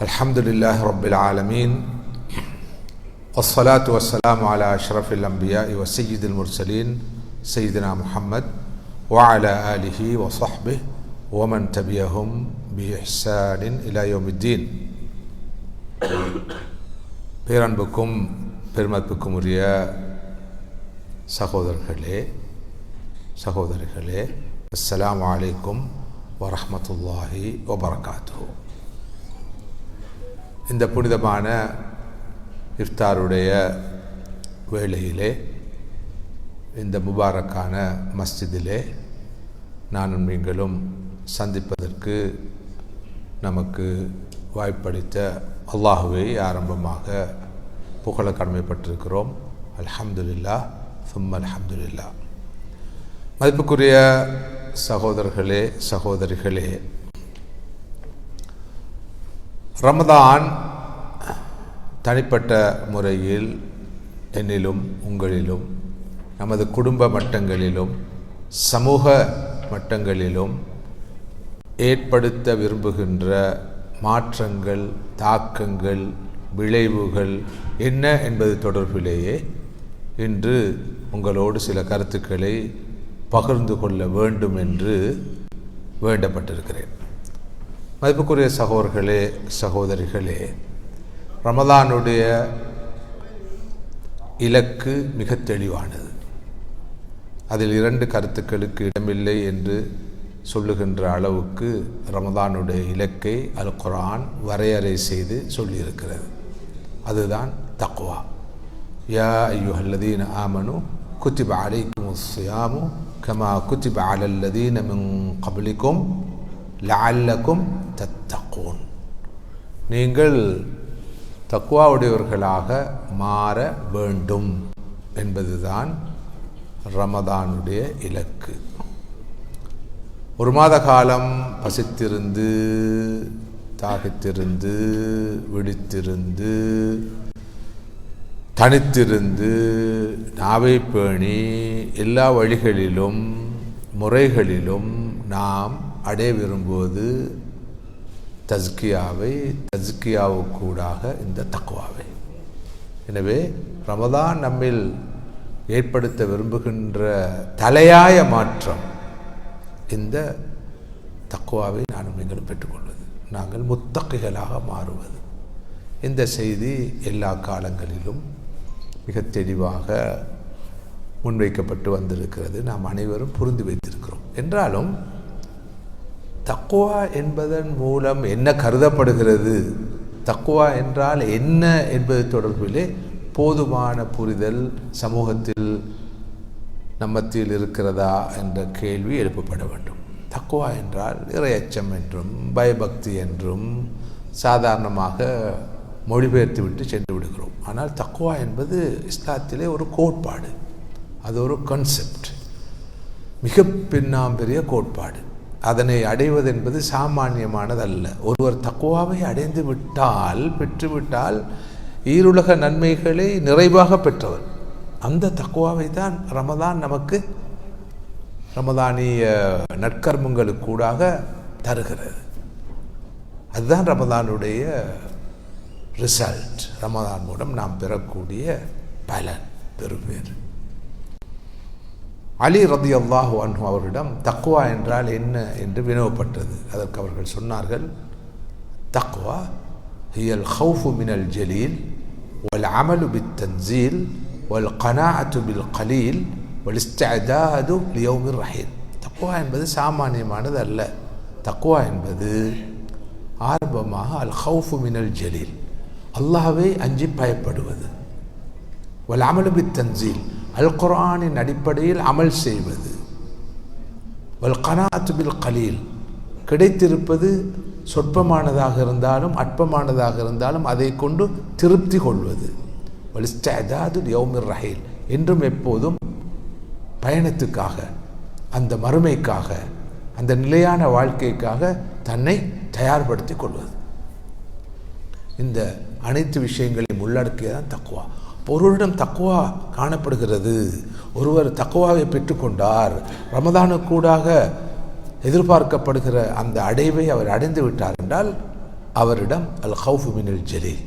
الحمد لله رب العالمين والصلاة والسلام على أشرف الأنبياء وسيد المرسلين سيدنا محمد وعلى آله وصحبه ومن تبعهم بإحسان إلى يوم الدين பேரன்புக்கும் பெருமத்துக்கும் உரிய சகோதரர்களே சகோதரிகளே அஸ்ஸலாமு அலைக்கும் வரஹ்மத்துல்லாஹி வபரகாத்துஹு இந்த புனிதமான இஃப்தாருடைய வேளையிலே இந்த முபாரக்கான மஸ்ஜிதிலே நானும் நீங்களும் சந்திப்பதற்கு நமக்கு வாய்ப்பளித்த அல்லாஹுவை ஆரம்பமாக புகழ கடமைப்பட்டிருக்கிறோம். அல்ஹம்துல்லா சும் அல்ஹம்துல்லா மதிப்புக்குரிய சகோதரர்களே சகோதரிகளே ரமதான் தனிப்பட்ட முறையில் என்னிலும் உங்களிலும் நமது குடும்ப மட்டங்களிலும் சமூக மட்டங்களிலும் ஏற்படுத்த விரும்புகின்ற மாற்றங்கள் தாக்கங்கள் விளைவுகள் என்ன என்பது தொடர்பிலேயே இன்று உங்களோடு சில கருத்துக்களை பகிர்ந்து கொள்ள வேண்டும் என்று வேண்டப்பட்டிருக்கிறேன். மதிப்புக்குரிய சகோதரர்களே சகோதரிகளே ரமதானுடைய இலக்கு மிக தெளிவானது. அதில் இரண்டு கருத்துக்களுக்கு இடமில்லை என்று சொல்லுகின்ற அளவுக்கு ரமதானுடைய இலக்கை அல் குரான் வரையறை செய்து சொல்லியிருக்கிறது. அதுதான் தக்குவா யா ஐயுஹல்லதீன ஆமனு குத்திப அலைக்கும் சியாமு கமா குத்திப அலல்லதீன மின் கபலிக்கும் லஅல்லக்கும் தத்தக்கூன் நீங்கள் தக்குவாவுடையவர்களாக மாற வேண்டும் என்பதுதான் ரமதானுடைய இலக்கு. ஒரு மாத காலம் பசித்திருந்து தாகித்திருந்து விழித்திருந்து தனித்திருந்து நாவை பேணி எல்லா வழிகளிலும் முறைகளிலும் நாம் அடைய விரும்புவது தஸ்கியாவை தஸ்கியாவுக்கூடாக இந்த தக்குவாவை எனவே ரமதான் நம்மில் ஏற்படுத்த விரும்புகின்ற தலையாய மாற்றம் இந்த தக்குவாவை நானும் நீங்களும் பெற்றுக்கொள்வது. நாங்கள் முத்தகைகளாக மாறுவது. இந்த செய்தி எல்லா காலங்களிலும் மிக தெளிவாக முன்வைக்கப்பட்டு வந்திருக்கிறது. நாம் அனைவரும் புரிந்து வைத்திருக்கிறோம். என்றாலும் தக்குவா என்பதன் மூலம் என்ன கருதப்படுகிறது? தக்குவா என்றால் என்ன என்பது தொடர்பிலே போதுமான புரிதல் சமூகத்தில் நம்மத்தில் இருக்கிறதா என்ற கேள்வி எழுப்பப்பட வேண்டும். தக்குவா என்றால் இறையச்சம் என்றும் பயபக்தி என்றும் சாதாரணமாக மொழிபெயர்த்து விட்டு சென்று விடுகிறோம். ஆனால் தக்குவா என்பது இஸ்லாத்திலே ஒரு கோட்பாடு. அது ஒரு கான்செப்ட் மிக பின்னாம்பெரிய கோட்பாடு. அதனை அடைவது என்பது சாமானியமானதல்ல. ஒருவர் தக்குவாவை அடைந்து விட்டால் பெற்றுவிட்டால் ஈருலக நன்மைகளை நிறைவாக பெற்றவர். அந்த தக்குவாவை தான் ரமதான் நமக்கு ரமதானிய நற்கர்மங்களுக்கூடாக தருகிறது. அதுதான் ரமதானுடைய ரிசல்ட் ரமதான் மூலம் நாம் பெறக்கூடிய பலன் பெறுவேன் அலி ரதி அல்லாஹு அன்ஹு அவர்களிடம் தக்குவா என்றால் என்ன? என்று வினவப்பட்டது. அதற்கு அவர்கள் சொன்னார்கள் தக்குவா ஹியல் ஹவுஃபு மினல் ஜலீல் வல் அமலு பித் தன்சீல் வல் கனாஅத்து பில் கலீல் வல் இஸ்தாது லியோமி ரஹீல் தக்குவா என்பது சாமானியமானது அல்ல. தக்குவா என்பது ஆரம்பமாக அல் ஹவுஃபு மினல் ஜலீல். அல்லாஹாவை அஞ்சி பயப்படுவது. வல் அமலு பித் தன்சீல் அல் குரானின் அடிப்படையில் அமல் செய்வது. வல் கனாத்து பில் கலீல். கிடைத்திருப்பது சொற்பமானதாக இருந்தாலும் அற்பமானதாக இருந்தாலும் அதை கொண்டு திருப்தி கொள்வது. வலிஸ்டாது யௌமிர் ரஹீல். என்றும் எப்போதும் பயணத்துக்காக அந்த மறுமைக்காக அந்த நிலையான வாழ்க்கைக்காக தன்னை தயார்படுத்தி கொள்வது. இந்த அனைத்து விஷயங்களையும் உள்ளடக்கியதான் தக்குவா ஒருவரிடம் தக்குவா காணப்படுகிறது. ஒருவர் தக்குவாவை பெற்றுக்கொண்டார். ரமதானுக்கூடாக எதிர்பார்க்கப்படுகிற அந்த அடைவை அவர் அடைந்து விட்டார் என்றால் அவரிடம் அல் ஹவுஃபு மினில் ஜலீல்.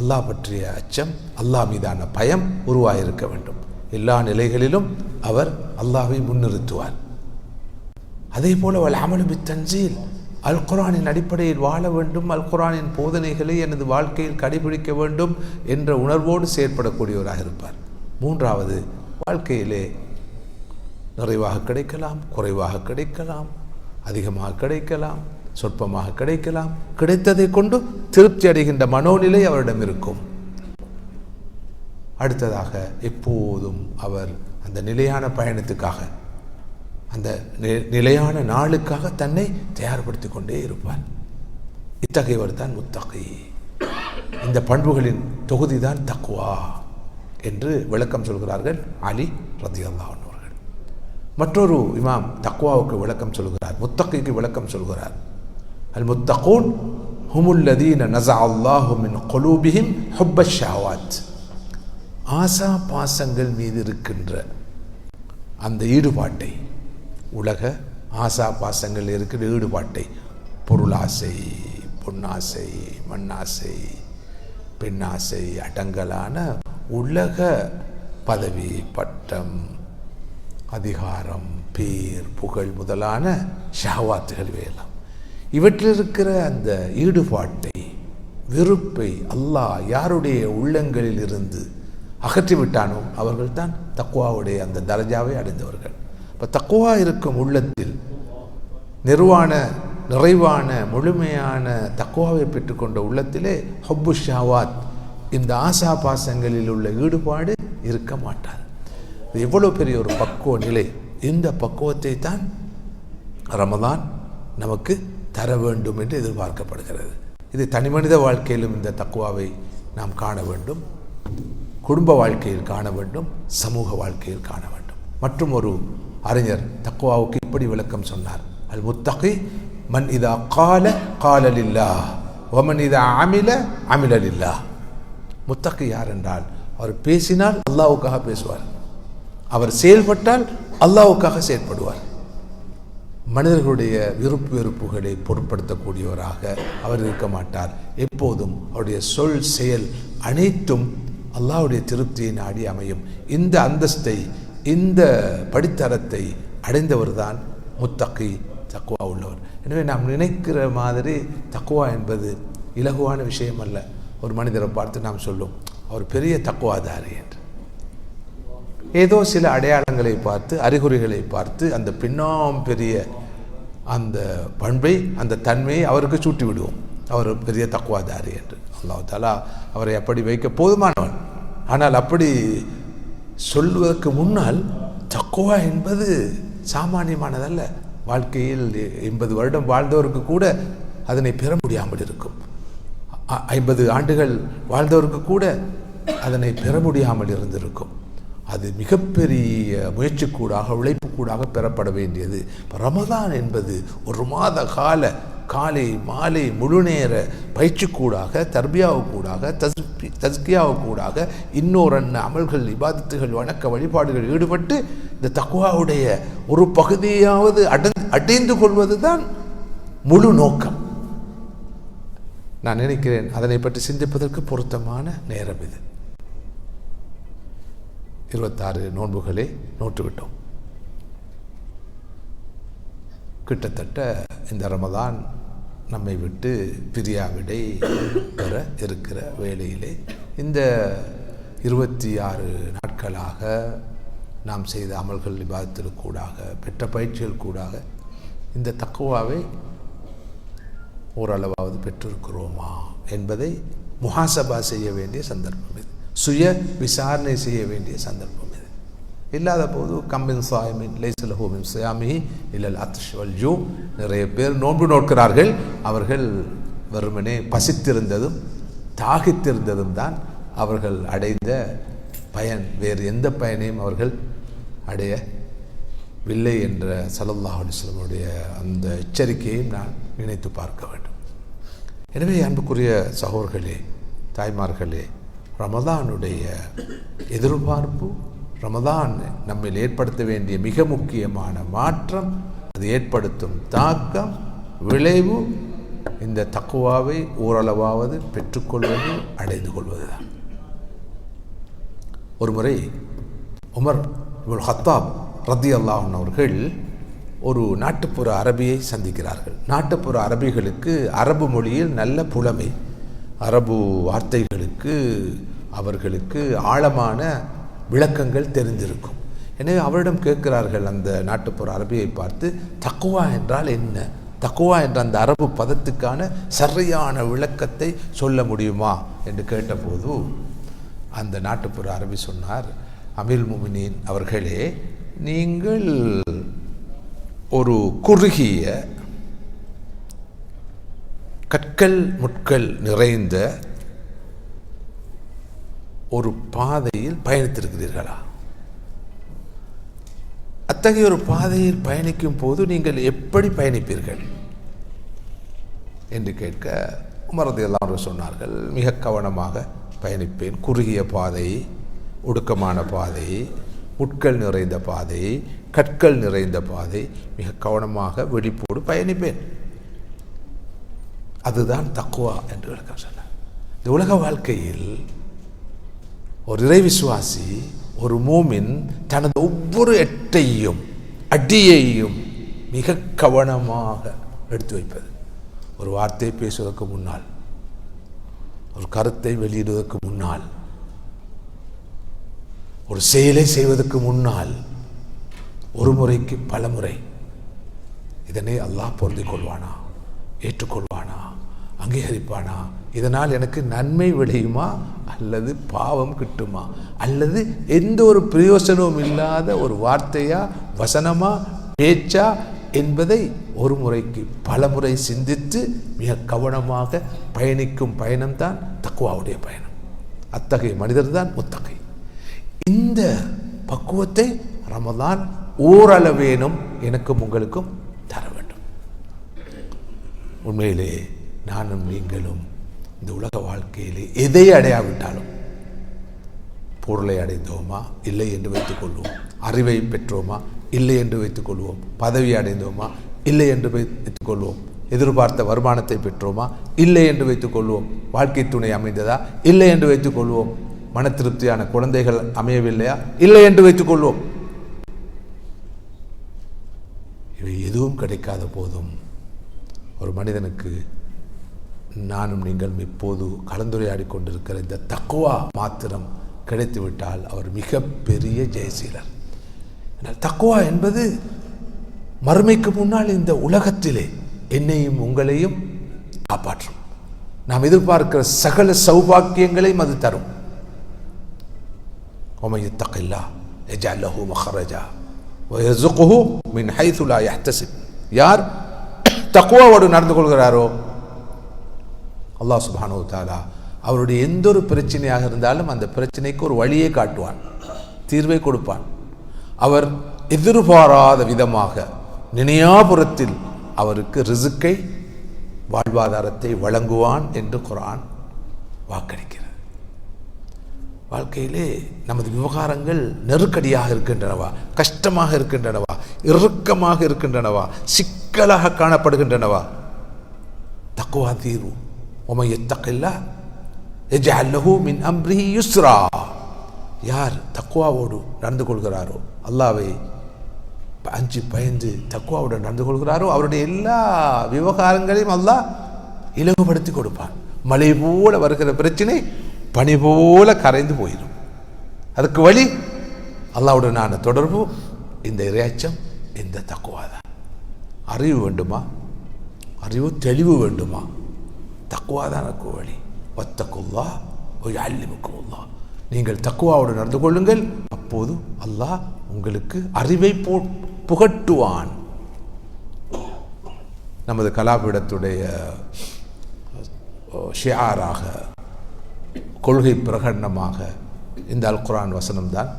அல்லாஹ் பற்றிய அச்சம் அல்லாஹ் மீதான பயம் உருவாயிருக்க வேண்டும். எல்லா நிலைகளிலும் அவர் அல்லாஹை முன்னிறுத்துவார். அதே போல அவள் அமலு பித்தன்சீல் அல் குரானின் அடிப்படையில் வாழ வேண்டும் அல் குரானின் போதனைகளை எனது வாழ்க்கையில் கடைபிடிக்க வேண்டும் என்ற உணர்வோடு செயற்படக்கூடியவராக இருப்பார். மூன்றாவது வாழ்க்கையிலே நிறைவாக கிடைக்கலாம் குறைவாக கிடைக்கலாம் அதிகமாக கிடைக்கலாம் சொற்பமாக கிடைக்கலாம் கிடைத்ததை கொண்டு திருப்தி அடைகின்ற மனோநிலை அவரிடம் இருக்கும். அடுத்ததாக எப்போதும் அவர் அந்த நிலையான பயணத்துக்காக அந்த நிலையான நாளுக்காக தன்னை தயார்படுத்தி கொண்டே இருப்பார். இத்தகையவர் தான் முத்தகை. இந்த பண்புகளின் தொகுதி தான் தக்குவா என்று விளக்கம் சொல்கிறார்கள் அலி ரதியல்லாஹு அவர்கள். மற்றொரு இமாம் தக்குவாவுக்கு விளக்கம் சொல்கிறார் முத்தகைக்கு விளக்கம் சொல்கிறார். அல் முத்தகூன் ஹுமுல்லதீன நசா அல்லாஹு மின் குலூபிஹிம் ஹுப்ப ஷாவாத் ஆசா பாசங்கள் மீது இருக்கின்ற அந்த ஈடுபாட்டை உலக ஆசா பாசங்கள் இருக்கிற ஈடுபாட்டை. பொருளாசை பொன்னாசை மண்ணாசை பெண்ணாசை அடங்கலான உலக பதவி பட்டம் அதிகாரம் பேர் புகழ் முதலான ஷாவாத்துகள் வேலாம் இவற்றில் இருக்கிற அந்த ஈடுபாட்டை வெறுப்பை அல்லாஹ் யாருடைய உள்ளங்களில் இருந்து அகற்றிவிட்டானோ அவர்கள்தான் தக்குவாவுடைய அந்த தரஜாவை அடைந்தவர்கள். இப்போ தக்குவா இருக்கும் உள்ளத்தில் நிர்வாண நிறைவான முழுமையான தக்குவாவை பெற்றுக்கொண்ட உள்ளத்திலே ஹப்பு ஷாவாத் இந்த ஆசா பாசங்களில் உள்ள ஈடுபாடு இருக்க மாட்டார். இது எவ்வளோ பெரிய ஒரு பக்குவ நிலை. இந்த பக்குவத்தை தான் ரமதான் நமக்கு தர வேண்டும் என்று எதிர்பார்க்கப்படுகிறது. இது தனிமனித வாழ்க்கையிலும் இந்த தக்குவாவை நாம் காண வேண்டும். குடும்ப வாழ்க்கையில் காண வேண்டும். சமூக வாழ்க்கையில் காண வேண்டும். மற்றும் ஒரு அறிஞர் தக்குவாவுக்கு இப்படி விளக்கம் சொன்னார். அல் முத்தகி மன் இதா கால காலலில்லா ஒமன் இதா அமில அமிலலில்லா முத்தகி யார் என்றால் அவர் பேசினால் அல்லாவுக்காக பேசுவார். அவர் செயல்பட்டால் அல்லாவுக்காக செயல்படுவார் மனிதர்களுடைய விருப்பு வெறுப்புகளை பொருட்படுத்தக்கூடியவராக அவர் இருக்க மாட்டார். எப்போதும் அவருடைய சொல் செயல் அனைத்தும் அல்லாஹ்வுடைய திருப்தியை நாடி அமையும். இந்த அந்தஸ்தை இந்த படித்தரத்தை அடைந்தவர் தான் முத்தகி தக்குவா உள்ளவர். எனவே நாம் நினைக்கிற மாதிரி தக்குவா என்பது இலகுவான விஷயம் அல்ல ஒரு மனிதரை பார்த்து நாம் சொல்லும் அவர் பெரிய தக்குவாதாரி என்று. ஏதோ சில அடையாளங்களை பார்த்து அறிகுறிகளை பார்த்து அந்த பின்னாம் பெரிய அந்த பண்பை அந்த தன்மையை அவருக்கு சூட்டி விடுவோம் அவர் பெரிய தக்குவாதாரி என்று. அல்லாஹாலா அவரை அப்படி வைக்க போதுமானவன். ஆனால் அப்படி சொல்வதற்கு முன்னால் தக்குவா என்பது சாமானியமானதல்ல. வாழ்க்கையில் எண்பது வருடம் வாழ்ந்தவருக்கு கூட அதனை பெற முடியாமல் இருக்கும். ஐம்பது ஆண்டுகள் வாழ்ந்தவருக்கு கூட அதனை பெற முடியாமல் இருந்திருக்கும். அது மிகப்பெரிய முயற்சிக்கூடாக உழைப்புக்கூடாக பெறப்பட வேண்டியது. ரமதான் என்பது ஒரு மாத கால காலை மாலை முழு நேர பயிற்சிக்கூடாக தர்பியாவுக்கூடாக தஸ்பி தஸ்கியாவுக்கூடாக இன்னொரு அமல்கள் இபாதத்துகள் வணக்க வழிபாடுகள் ஈடுபட்டு இந்த தக்குவாவுடைய ஒரு பகுதியாவது அடந் அடைந்து கொள்வது தான் முழு நோக்கம். நான் நினைக்கிறேன் அதனை பற்றி சிந்திப்பதற்கு பொருத்தமான நேரம் இது. இருபத்தாறு நோன்புகளே நோட்டுவிட்டோம் கிட்டத்தட்ட இந்த ரமதான் நம்மை விட்டு பிரியாவிடை பெற இருக்கிற வேளையிலே இந்த இருபத்தி ஆறு நாட்களாக நாம் செய்த அமல்கள் விவாதத்தில் கூடாக பெற்ற பயிற்சிகள் கூடாக இந்த தக்குவாவை ஓரளவாவது பெற்றிருக்கிறோமா என்பதை முகாசபா செய்ய வேண்டிய சந்தர்ப்பம் இது. சுய விசாரணை செய்ய வேண்டிய சந்தர்ப்பம் இல்லாத போது கம்மின் சாயமின் லைசலஹோமின் சுயாமி இல்லல் அத்ஷ் வல்ஜூ நிறைய பேர் நோன்பு நோக்கிறார்கள். அவர்கள் வெறுமனே பசித்திருந்ததும் தாகித்திருந்ததும் தான் அவர்கள் அடைந்த பயன். வேறு எந்த பயனையும் அவர்கள் அடையவில்லை என்ற சல்லல்லாஹு அலைஹி அந்த எச்சரிக்கையையும் நான் நினைத்து பார்க்க வேண்டும். எனவே அன்புக்குரிய சகோதர்களே தாய்மார்களே ரமதானுடைய எதிர்பார்ப்பு ரமதான் நம்மில் ஏற்படுத்த வேண்டிய மிக முக்கியமான மாற்றம் அது ஏற்படுத்தும் தாக்கம் விளைவு இந்த தக்குவாவை ஓரளவாவது பெற்றுக்கொள்வது அடைந்து கொள்வதுதான். ஒரு முறை உமர் இவள் ஹத்தாப் ரத்தி அல்லாஹன் அவர்கள் ஒரு நாட்டுப்புற அரபியை சந்திக்கிறார்கள். நாட்டுப்புற அரபிகளுக்கு அரபு மொழியில் நல்ல புலமை அரபு வார்த்தைகளுக்கு அவர்களுக்கு ஆழமான விளக்கங்கள் தெரிந்திருக்கும். எனவே அவரிடம் கேட்கிறார்கள் அந்த நாட்டுப்புற அரபியை பார்த்து தக்குவா என்றால் என்ன? தக்குவா என்ற அந்த அரபு பதத்துக்கான சரியான விளக்கத்தை சொல்ல முடியுமா? என்று கேட்டபோது அந்த நாட்டுப்புற அரபி சொன்னார் அமீல் முமினின் அவர்களே நீங்கள் ஒரு குறுகிய கற்கள் முட்கள் நிறைந்த ஒரு பாதையில் பயணித்திருக்கிறீர்களா? அத்தகைய ஒரு பாதையில் பயணிக்கும் போது நீங்கள் எப்படி பயணிப்பீர்கள்? என்று கேட்க உமரது எல்லாரும் சொன்னார்கள் மிக கவனமாக பயணிப்பேன். குறுகிய பாதை ஒடுக்கமான பாதை முட்கள் நிறைந்த பாதை கற்கள் நிறைந்த பாதை மிக கவனமாக வெடிப்போடு பயணிப்பேன். அதுதான் தக்குவா என்று விளக்கம் சொன்னார். இந்த உலக வாழ்க்கையில் ஒரு இறை விசுவாசி ஒரு மூமின் தனது ஒவ்வொரு எட்டையும் அடியையும் மிக கவனமாக எடுத்து வைப்பது. ஒரு வார்த்தை பேசுவதற்கு முன்னால் ஒரு கருத்தை வெளியிடுவதற்கு முன்னால் ஒரு செயலை செய்வதற்கு முன்னால் ஒரு முறைக்கு பல முறை இதனை அல்லாஹ் பொருந்திக் கொள்வானா ஏற்றுக்கொள்வானா அங்கீகரிப்பானா இதனால் எனக்கு நன்மை விளையுமா? அல்லது பாவம் கிட்டுமா? அல்லது எந்த ஒரு பிரயோசனமும் இல்லாத ஒரு வார்த்தையா வசனமா பேச்சா என்பதை ஒரு முறைக்கு பல முறை சிந்தித்து மிக கவனமாக பயணிக்கும் பயணம்தான் தக்குவாவுடைய பயணம். அத்தகைய மனிதர் தான் முத்தகை. இந்த பக்குவத்தை ரமதான் ஓரளவேனும் எனக்கும் உங்களுக்கும் தர வேண்டும். உண்மையிலே நானும் நீங்களும் இந்த உலக வாழ்க்கையிலே எதை அடையாவிட்டாலும் பொருளை அடைந்தோமா? இல்லை என்று வைத்துக் கொள்வோம். அறிவை பெற்றோமா? இல்லை என்று வைத்துக் கொள்வோம். பதவி அடைந்தோமா? இல்லை என்று வைத்துக் கொள்வோம். எதிர்பார்த்த வருமானத்தை பெற்றோமா? இல்லை என்று வைத்துக் கொள்வோம். வாழ்க்கை துணை அமைந்ததா? இல்லை என்று வைத்துக் கொள்வோம். மன திருப்தியான குழந்தைகள் அமையவில்லையா? இல்லை என்று வைத்துக் கொள்வோம். இவை எதுவும் கிடைக்காத போதும் ஒரு மனிதனுக்கு நானும் நீங்களும் இப்போது கலந்துரையாடி கொண்டிருக்கிற இந்த தக்குவா மாத்திரம் கிடைத்துவிட்டால் அவர் மிகப்பெரிய ஜெயசீலர். தக்குவா என்பது மறுமைக்கு முன்னால் இந்த உலகத்திலே என்னையும் உங்களையும் காப்பாற்றும். நாம் எதிர்பார்க்கிற சகல சௌபாக்கியங்களையும் அது தரும். ஒமையத்தகில்லா எஜாலஹு மஹரஜா வயசுகுஹு மின் ஹைசுலா யார் தக்குவாவோடு நடந்து கொள்கிறாரோ அல்லாஹ் சுபானு தாலா அவருடைய எந்த ஒரு பிரச்சனையாக இருந்தாலும் அந்த பிரச்சனைக்கு ஒரு வழியை காட்டுவான் தீர்வை கொடுப்பான். அவர் எதிர்பாராத விதமாக நினையாபுரத்தில் அவருக்கு ரிசுக்கை வாழ்வாதாரத்தை வழங்குவான் என்று குரான் வாக்களிக்கிறது. வாழ்க்கையிலே நமது விவகாரங்கள் நெருக்கடியாக இருக்கின்றனவா கஷ்டமாக இருக்கின்றனவா இறுக்கமாக இருக்கின்றனவா சிக்கலாக காணப்படுகின்றனவா? தக்குவா தீர்வு. உமை எத்தக்கில்லா எஜல்லஹு மின் அம்ரி யுஸ்ரா யார் தக்குவாவோடு நடந்து கொள்கிறாரோ அல்லாவை அஞ்சு பயந்து தக்குவாவுடன் நடந்து கொள்கிறாரோ அவருடைய எல்லா விவகாரங்களையும் அல்லாஹ் இலகுபடுத்தி கொடுப்பான். மழை போல வருகிற பிரச்சனை பனி போல கரைந்து போயிடும். அதுக்கு வழி அல்லாவுடனான தொடர்பு இந்த இறையாச்சம் இந்த தக்குவாதான். அறிவு வேண்டுமா? அறிவு தெளிவு வேண்டுமா? தக்குவா தான் எனக்கு வழி ஒத்தக்குல்லா ஒய் அல்லிமுக்குல்லா நீங்கள் தக்குவாவோடு நடந்து கொள்ளுங்கள். அப்போது அல்லாஹ் உங்களுக்கு அறிவை போ புகட்டுவான். நமது கலாபீடத்துடைய ஷியாராக கொள்கை பிரகடனமாக இந்த அல் குரான் வசனம்தான்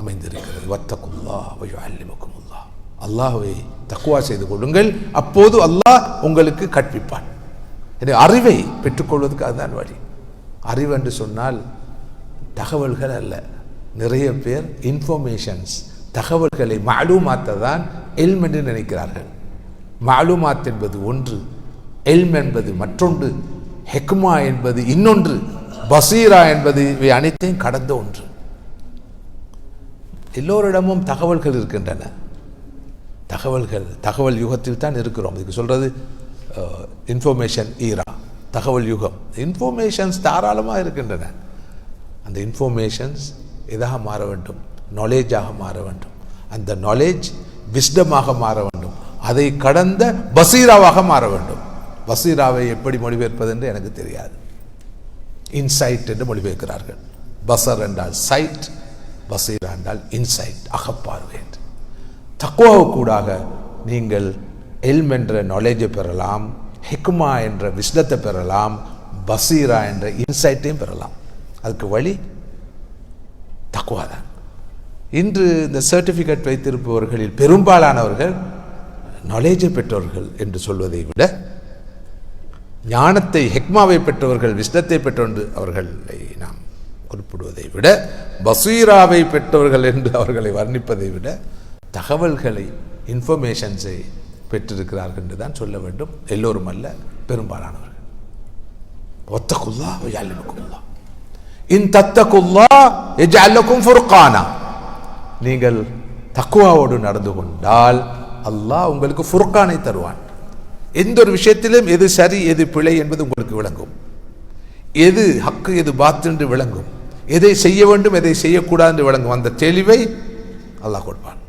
அமைந்திருக்கிறது. வத்தக்குல்லா வயு அல்லிமக்குமுல்லா அல்லாஹுவை தக்குவா செய்து கொள்ளுங்கள். அப்போது அல்லாஹ் உங்களுக்கு கற்பிப்பான். எனவே அறிவை பெற்றுக்கொள்வதற்கு அதுதான் வழி. அறிவு என்று சொன்னால் தகவல்கள் அல்ல. நிறைய பேர் இன்ஃபர்மேஷன்ஸ் தகவல்களை மாலுமாத்தை தான் எல்ம் என்று நினைக்கிறார்கள். மாலுமாத் என்பது ஒன்று எல்ம் என்பது மற்றொன்று ஹெக்மா என்பது இன்னொன்று பசீரா என்பது இவை அனைத்தையும் கடந்த ஒன்று. எல்லோரிடமும் தகவல்கள் இருக்கின்றன. தகவல்கள் தகவல் யுகத்தில் தான் இருக்கிறோம். இதுக்கு சொல்கிறது Uh, இன்ஃபர்மேஷன் ஈரா தகவல் யுகம். இன்ஃபர்மேஷன்ஸ் தாராளமாக இருக்கின்றன. அந்த இன்ஃபர்மேஷன்ஸ் இதாக மாற வேண்டும்? நாலேஜாக மாற வேண்டும். அந்த நாலேஜ் விஸ்டமாக மாற வேண்டும். அதை கடந்த பசீராவாக மாற வேண்டும். பசீராவை எப்படி மொழிபெயர்ப்பது என்று எனக்கு தெரியாது. இன்சைட் என்று மொழிபெயர்க்கிறார்கள். பசர் என்றால் சைட் பசீரா என்றால் இன்சைட் அகப்பார்வை என்று. தக்குவாவுக்கூடாக நீங்கள் எல்ம் என்ற நாலேஜை பெறலாம் ஹெக்மா என்ற விஸ்டத்தை பெறலாம் பசீரா என்ற இன்சைட்டையும் பெறலாம். அதுக்கு வழி தக்குவா தான். இன்று இந்த சர்டிஃபிகேட் வைத்திருப்பவர்களில் பெரும்பாலானவர்கள் நாலேஜை பெற்றவர்கள் என்று சொல்வதை விட ஞானத்தை ஹெக்மாவை பெற்றவர்கள் விஷ்ணத்தை பெற்றோன்று அவர்களை நாம் குறிப்பிடுவதை விட பசீராவை பெற்றவர்கள் என்று அவர்களை வர்ணிப்பதை விட தகவல்களை இன்ஃபர்மேஷன்ஸை பெற்றிருக்கிறார்கள் என்று தான் சொல்ல வேண்டும். எல்லோரும் அல்ல பெரும்பாலானவர்கள். ஒத்தகுல்லா யாழ்லுக்குல்லா இன் தத்தகுல்லா எஜாலுக்கும் ஃபுர்கானா. நீங்கள் தக்குவாவோடு நடந்து கொண்டால் அல்லாஹ் உங்களுக்கு ஃபுர்கானை தருவான். எந்த ஒரு விஷயத்திலும் எது சரி எது பிழை என்பது உங்களுக்கு விளங்கும். எது ஹக்கு எது பாத்து என்று விளங்கும். எதை செய்ய வேண்டும் எதை செய்யக்கூடாது என்று விளங்கும். அந்த தெளிவை அல்லாஹ் கொடுப்பான்.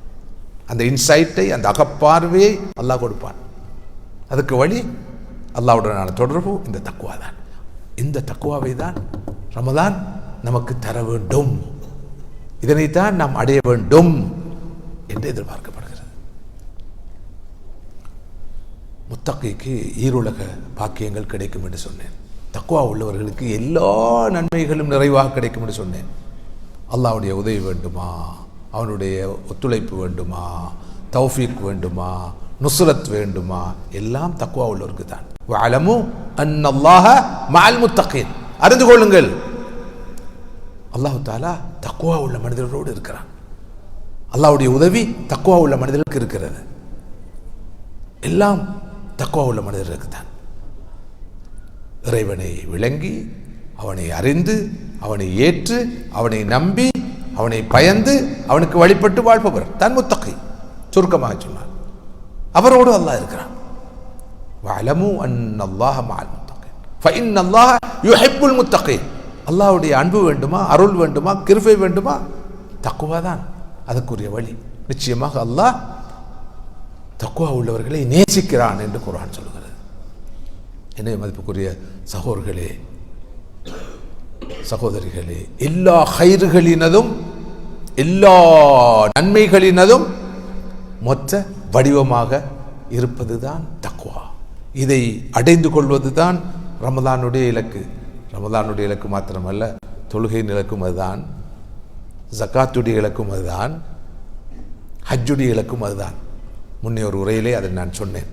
அந்த இன்சைட்டை அந்த அகப்பார்வையை அல்லாஹ் கொடுப்பான். அதுக்கு வழி அல்லாவுடனான தொடர்பு இந்த தக்குவா தான். இந்த தக்குவாவை தான் ரமதான் நமக்கு தர வேண்டும். இதனைத்தான் நாம் அடைய வேண்டும் என்று எதிர்பார்க்கப்படுகிறது. முத்தகைக்கு ஈருலக பாக்கியங்கள் கிடைக்கும் என்று சொன்னேன். தக்குவா உள்ளவர்களுக்கு எல்லா நன்மைகளும் நிறைவாக கிடைக்கும் என்று சொன்னேன். அல்லாவுடைய உதவி வேண்டுமா? அவனுடைய ஒத்துழைப்பு வேண்டுமா? தௌஃபீக் வேண்டுமா? நுசுரத் வேண்டுமா? எல்லாம் தக்குவா உள்ளவருக்கு தான். வலமு அறிந்து கொள்ளுங்கள். அல்லாஹு தாலா தக்குவா உள்ள மனிதர்களோடு இருக்கிறான். அல்லாவுடைய உதவி தக்குவா உள்ள மனிதர்களுக்கு இருக்கிறது. எல்லாம் தக்குவா உள்ள மனிதர்களுக்கு தான். இறைவனை விளங்கி அவனை அறிந்து அவனை ஏற்று அவனை நம்பி அவனை பயந்து அவனுக்கு வழிபட்டு வாழ்பவர் தான் முத்தகை. சுருக்கமாக சொன்னார் அவரோடு அல்லாஹ் இருக்கிறான். வலமு அன் அல்லாஹ் மால் முத்தகை அல்லாஹ் யுஹிப்புல் முத்தகை. அன்பு வேண்டுமா அருள் வேண்டுமா கிருபை வேண்டுமா? தக்குவா தான். அதற்குரிய வழி. நிச்சயமாக அல்லாஹ் தக்குவா உள்ளவர்களை நேசிக்கிறான் என்று குரான் சொல்கிறது. என்ன மதிப்புக்குரிய சகோதர்களே சகோதரிகளே எல்லா ஹயிர்களினதும் எல்லா நன்மைகளினதும் மொத்த வடிவமாக இருப்பதுதான் தக்குவா இதை அடைந்து கொள்வதுதான் ரமதானுடைய இலக்கு. ரமதானுடைய இலக்கு மாத்திரமல்ல தொழுகையின் இலக்கும் அதுதான் ஜக்காத்துடைய இலக்கும் அதுதான் ஹஜ்ஜுடைய இலக்கும் அதுதான். முன்னே ஒரு உரையிலே அதை நான் சொன்னேன்.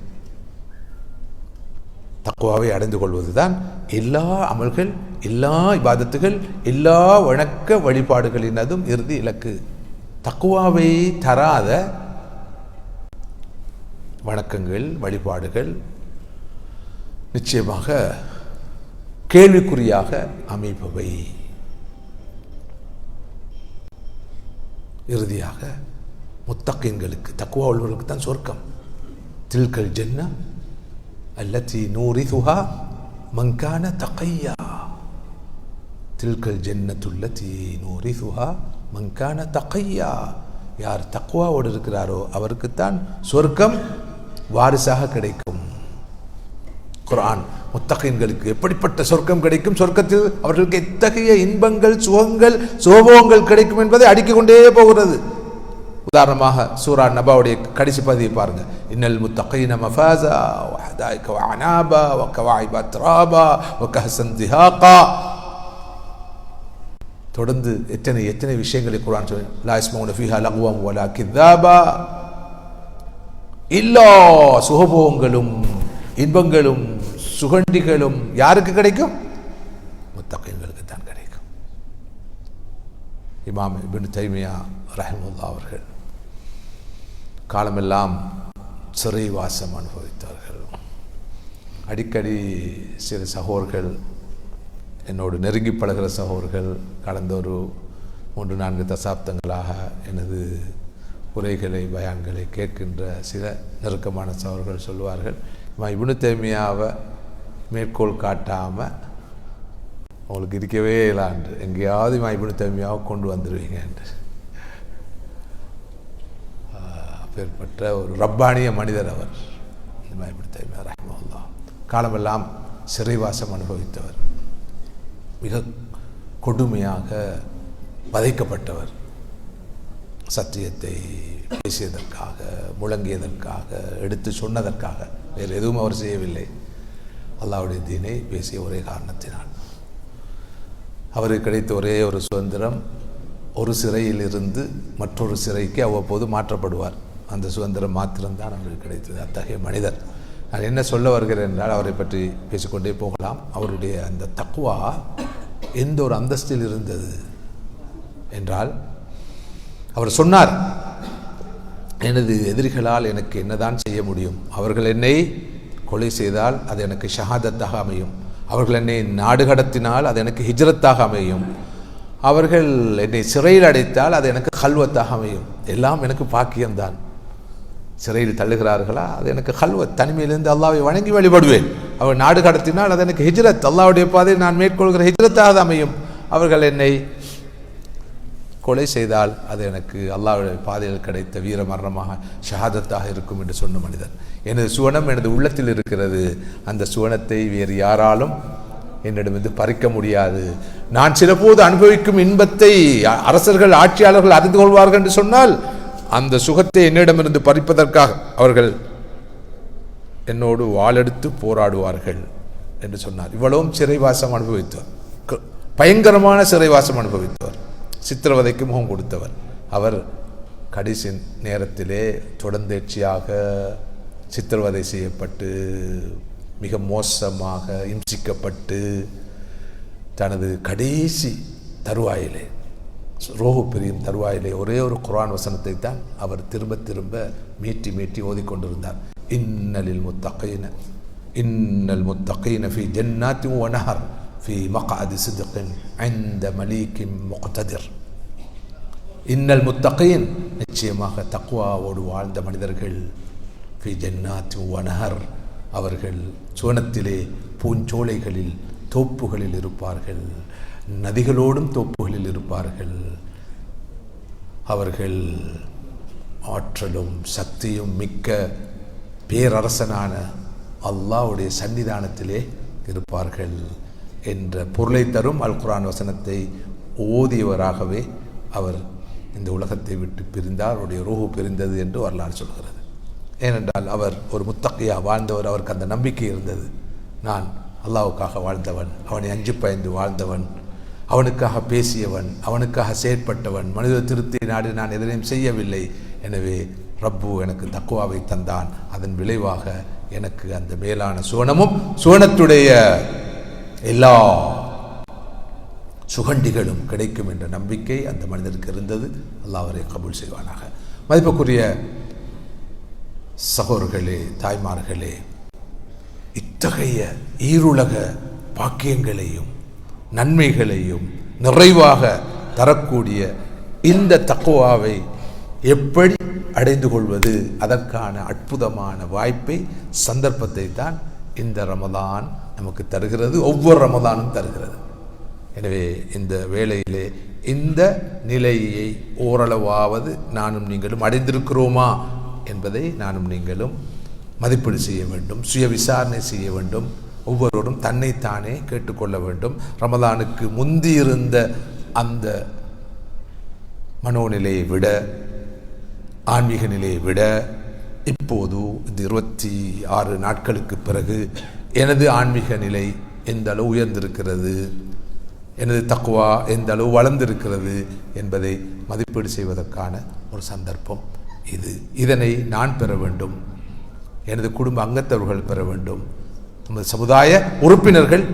தக்குவாவை அடைந்து கொள்வதுதான் எல்லா அமல்கள் எல்லா இபாதத்துகள் எல்லா வணக்க வழிபாடுகளினதும் இறுதி இலக்கு. தக்குவாவை தராத வணக்கங்கள் வழிபாடுகள் நிச்சயமாக கேள்விக்குறியாக அமைப்பவை இறுதியாக முத்தக்கின்களுக்கு தக்குவா உள்ளவர்களுக்கு தான் சொர்க்கம். தில்கல் ஜென்னா அல்லத்தி நூரிதுஹா மங்கான தகையா தில்கல் ஜென்னத்துல்லத்தி நூரிதுஹா மங்கான தகையா யார் தக்குவாவோடு இருக்கிறாரோ அவருக்குத்தான் சொர்க்கம் வாரிசாக கிடைக்கும். குரான் முத்தகைன்களுக்கு எப்படிப்பட்ட சொர்க்கம் கிடைக்கும்? சொர்க்கத்தில் அவர்களுக்கு எத்தகைய இன்பங்கள் சுகங்கள் சோபங்கள் கிடைக்கும் என்பதை அடுக்கிக் கொண்டே போகிறது. உதாரணமாக சூரா நபாவுடைய கடைசி பதிவை பாருங்க. இன்னல் முத்தகைன மஃபாஸா வஹதாயிக வஅனாபா வகவாயிப அத்ராபா வகஹசன் திஹாகா. தொடர்ந்து எத்தனை எத்தனை விஷயங்களை குரான் சொல்லி லா இஸ்மவுன லகுவம் வலா கிதாபா எல்லா சுகபோகங்களும் இன்பங்களும் சுகண்டிகளும் யாருக்கு கிடைக்கும்? முத்தகைங்களுக்கு தான் கிடைக்கும். இமாம் இபின் தைமியா ரஹமுல்லா அவர்கள் காலமெல்லாம் சிறைவாசம் அனுபவித்தார்கள். அடிக்கடி சில சகோதர்கள் என்னோடு நெருங்கி பழகிற சகோதர்கள் கடந்த ஒரு மூன்று நான்கு தசாப்தங்களாக எனது உரைகளை பயான்களை கேட்கின்ற சில நெருக்கமான சகோர்கள் சொல்லுவார்கள் இவனு தேமியாவை மேற்கோள் காட்டாமல் உங்களுக்கு இருக்கவே இல்லாண்டு எங்கேயாவது இவன் இவனு தேமியாவை கொண்டு வந்துடுவீங்க என்று. அப்பேற்பட்ட ஒரு ரப்பானிய மனிதர் அவர். இமாம் இப்னு காலமெல்லாம் சிறைவாசம் அனுபவித்தவர். மிக கொடுமையாக வதைக்கப்பட்டவர். சத்தியத்தை பேசியதற்காக முழங்கியதற்காக எடுத்து சொன்னதற்காக. வேறு எதுவும் அவர் செய்யவில்லை. அல்லாவுடைய தீனை பேசிய ஒரே காரணத்தினால். அவருக்கு கிடைத்த ஒரே ஒரு சுதந்திரம் ஒரு சிறையில் இருந்து மற்றொரு சிறைக்கு அவ்வப்போது மாற்றப்படுவார். அந்த சுதந்திரம் மாத்திரம்தான் அவருக்கு கிடைத்தது. அத்தகைய மனிதர். நான் என்ன சொல்ல வருகிறேன் என்றால் அவரை பற்றி பேசிக்கொண்டே போகலாம். அவருடைய அந்த தக்குவா எந்த ஒரு அந்தஸ்தில் இருந்தது என்றால் அவர் சொன்னார் எனது எதிரிகளால் எனக்கு என்னதான் செய்ய முடியும்? அவர்கள் என்னை கொலை செய்தால் அது எனக்கு ஷஹாதத்தாக அமையும். அவர்கள் என்னை நாடு கடத்தினால் அது எனக்கு ஹிஜ்ரத்தாக அமையும். அவர்கள் என்னை சிறையில் அடைத்தால் அது எனக்கு கல்வத்தாக அமையும். எல்லாம் எனக்கு பாக்கியம்தான். சிறையில் தள்ளுகிறார்களா? அது எனக்கு கல்வத் தனிமையிலிருந்து அல்லாவை வணங்கி வழிபடுவேன். அவர் நாடு கடத்தினால் அது எனக்கு ஹிஜ்ரத். அல்லாவுடைய பாதையை நான் மேற்கொள்கிற ஹிஜ்ரத்தாக அமையும். அவர்கள் என்னை கொலை செய்தால் அது எனக்கு அல்லாவுடைய பாதையில் கிடைத்த வீர மரணமாக ஷஹாதத்தாக இருக்கும் என்று சொன்ன மனிதர் எனது சுவனம் எனது உள்ளத்தில் இருக்கிறது. அந்த சுவனத்தை வேறு யாராலும் என்னிடமிருந்து பறிக்க முடியாது. நான் சிலபோது அனுபவிக்கும் இன்பத்தை அரசர்கள் ஆட்சியாளர்கள் அறிந்து கொள்வார்கள் என்று சொன்னால் அந்த சுகத்தை என்னிடமிருந்து பறிப்பதற்காக அவர்கள் என்னோடு வாளெடுத்து போராடுவார்கள் என்று சொன்னார். இவ்வளவும் சிறைவாசம் அனுபவித்தவர். பயங்கரமான சிறைவாசம் அனுபவித்தவர். சித்திரவதைக்கு முகம் கொடுத்தவர். அவர் கடைசி நேரத்திலே தொடர்ந்தேர்ச்சியாக சித்திரவதை செய்யப்பட்டு மிக மோசமாக இம்சிக்கப்பட்டு தனது கடைசி தருவாயிலே ரோஹு பிரியும் தருவாயிலே ஒரே ஒரு குரான் வசனத்தை தான் அவர் திரும்ப திரும்ப மீட்டி மீட்டி ஓதிக்கொண்டிருந்தார். இன்னலில் முத்தகைன இன்னல் முத்தகைன ஃபி ஜன்னாத்தி ஒனஹர் ஃபி மகாதி சிதுக்கின் ஐந்த மலிக்கின் முகத்ததிர் இன்னல் முத்தகையின் நிச்சயமாக தக்குவாவோடு வாழ்ந்த மனிதர்கள் ஃபி ஜன்னாத்தி ஒனஹர் அவர்கள் சுவனத்திலே பூஞ்சோலைகளில் தோப்புகளில் இருப்பார்கள். நதிகளோடும் தோப்புகளில் இருப்பார்கள். அவர்கள் ஆற்றலும் சக்தியும் மிக்க பேரரசனான அல்லாவுடைய சன்னிதானத்திலே இருப்பார்கள் என்ற பொருளை தரும் அல் குரான் வசனத்தை ஓதியவராகவே அவர் இந்த உலகத்தை விட்டு பிரிந்தார். அவருடைய ரூஹு பிரிந்தது என்று வரலாறு சொல்கிறது. ஏனென்றால் அவர் ஒரு முத்தகையா வாழ்ந்தவர் அவருக்கு அந்த நம்பிக்கை இருந்தது. நான் அல்லாவுக்காக வாழ்ந்தவன் அவனை அஞ்சு பயந்து வாழ்ந்தவன் அவனுக்காக பேசியவன் அவனுக்காக செயற்பட்டவன் மனித திருப்தி நாடு நான் எதனையும் செய்யவில்லை. எனவே ரப்பு எனக்கு தக்குவாவை தந்தான். அதன் விளைவாக எனக்கு அந்த மேலான சுவனமும் சுவனத்துடைய எல்லா சுகண்டிகளும் கிடைக்கும் என்ற நம்பிக்கை அந்த மனிதருக்கு இருந்தது. அல்லாஹ் அவரை கபூல் செய்வானாக. மதிப்புக்குரிய சகோர்களே தாய்மார்களே இத்தகைய ஈருலக பாக்கியங்களையும் நன்மைகளையும் நிறைவாக தரக்கூடிய இந்த தக்குவாவை எப்படி அடைந்து கொள்வது? அதற்கான அற்புதமான வாய்ப்பை சந்தர்ப்பத்தை தான் இந்த ரமதான் நமக்கு தருகிறது. ஒவ்வொரு ரமதானும் தருகிறது. எனவே இந்த வேளையிலே இந்த நிலையை ஓரளவாவது நானும் நீங்களும் அடைந்திருக்கிறோமா என்பதை நானும் நீங்களும் மதிப்பீடு செய்ய வேண்டும் சுய விசாரணை செய்ய வேண்டும். ஒவ்வொருவரும் தன்னைத்தானே கேட்டுக்கொள்ள வேண்டும். ரமதானுக்கு முந்தி இருந்த அந்த மனோநிலையை விட ஆன்மீக நிலையை விட இப்போது இந்த இருபத்தி ஆறு நாட்களுக்கு பிறகு எனது ஆன்மீக நிலை எந்த அளவு உயர்ந்திருக்கிறது எனது தக்குவா எந்த அளவு வளர்ந்திருக்கிறது என்பதை மதிப்பீடு செய்வதற்கான ஒரு சந்தர்ப்பம் இது. இதனை நான் பெற வேண்டும். எனது குடும்ப அங்கத்தவர்கள் பெற வேண்டும். நமது சமுதாய உறுப்பினர்கள்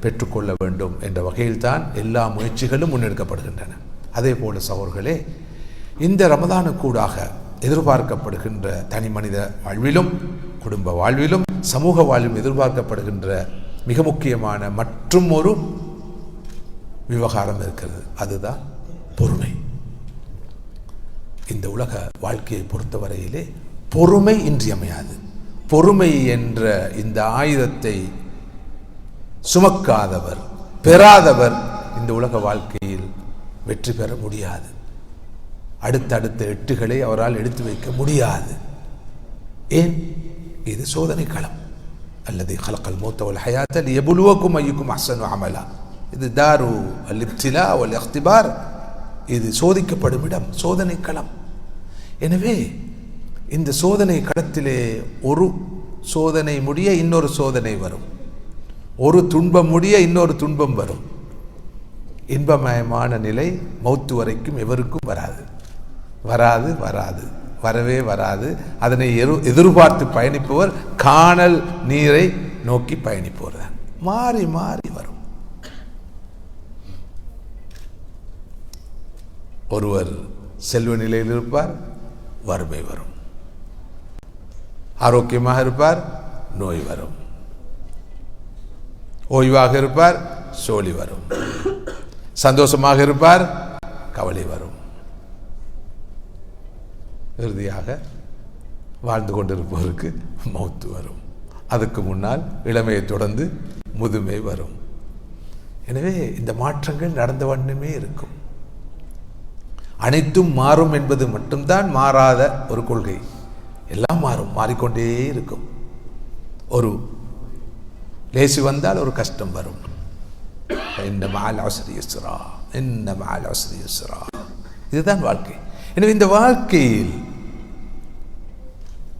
பெற்றுக்கொள்ள வேண்டும் என்ற வகையில்தான் எல்லா முயற்சிகளும் முன்னெடுக்கப்படுகின்றன. அதே போல சகோர்களே இந்த ரமதானுக்கூடாக எதிர்பார்க்கப்படுகின்ற தனி மனித வாழ்விலும் குடும்ப வாழ்விலும் சமூக வாழ்விலும் எதிர்பார்க்கப்படுகின்ற மிக முக்கியமான மற்றும் ஒரு விவகாரம் இருக்கிறது. அதுதான் பொறுமை. இந்த உலக வாழ்க்கையை பொறுத்தவரையிலே பொறுமை இன்றியமையாது. பொறுமை என்ற இந்த ஆயுதத்தை சுமக்காதவர் பெறாதவர் இந்த உலக வாழ்க்கையில் வெற்றி பெற முடியாது. அடுத்தடுத்த எட்டுகளை அவரால் எடுத்து வைக்க முடியாது. ஏன்? இது சோதனை களம். அல்லது ஹலக்கல் மூத்தவல் ஹயாத்தல் எபுலுவக்கும் ஐயுக்கும் அசனு அமலா. இது தாரு அல் இப்திலா வல் இஃப்திபார் இது சோதிக்கப்படும் இடம் சோதனை களம். எனவே இந்த சோதனை களத்திலே ஒரு சோதனை முடிய இன்னொரு சோதனை வரும். ஒரு துன்பம் முடிய இன்னொரு துன்பம் வரும். இன்பமயமான நிலை மௌத்து வரைக்கும் எவருக்கும் வராது. வராது வராது வரவே வராது. அதனை எரு எதிர்பார்த்து பயணிப்பவர் காணல் நீரை நோக்கி பயணிப்பவர் தான். மாறி மாறி வரும். ஒருவர் செல்வ நிலையில் இருப்பார் வறுமை வரும். ஆரோக்கியமாக இருப்பார் நோய் வரும். ஓய்வாக இருப்பார் சோழி வரும். சந்தோஷமாக இருப்பார் கவலை வரும். இறுதியாக வாழ்ந்து கொண்டிருப்பவருக்கு மௌத்து வரும். அதுக்கு முன்னால் இளமையை தொடர்ந்து முதுமை வரும். எனவே இந்த மாற்றங்கள் நடந்த வண்ணமே இருக்கும். அனைத்தும் மாறும் என்பது மட்டும்தான் மாறாத ஒரு கொள்கை. எல்லாம் மாறும் மாறிக்கொண்டே இருக்கும். ஒரு லேசி வந்தால் ஒரு கஷ்டம் வரும். என்ன மால் அவசரியுஸ்ரா என்ன மால் அவசரியுஸ்ரா இதுதான் வாழ்க்கை. எனவே இந்த வாழ்க்கையில்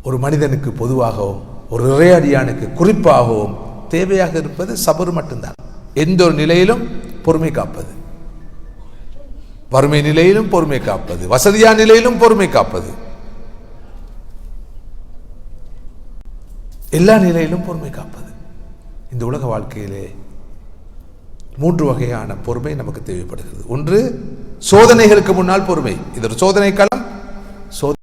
ஒரு மனிதனுக்கு பொதுவாகவும் ஒரு இறையடியானுக்கு குறிப்பாகவும் தேவையாக இருப்பது சபர் மட்டும்தான். எந்த ஒரு நிலையிலும் பொறுமை காப்பது. வறுமை நிலையிலும் பொறுமை காப்பது. வசதியான நிலையிலும் பொறுமை காப்பது. எல்லா நிலையிலும் பொறுமை காப்பது. இந்த உலக வாழ்க்கையிலே மூன்று வகையான பொறுமை நமக்கு தேவைப்படுகிறது. ஒன்று சோதனைகளுக்கு முன்னால் பொறுமை. இது ஒரு சோதனை காலம் சோதனை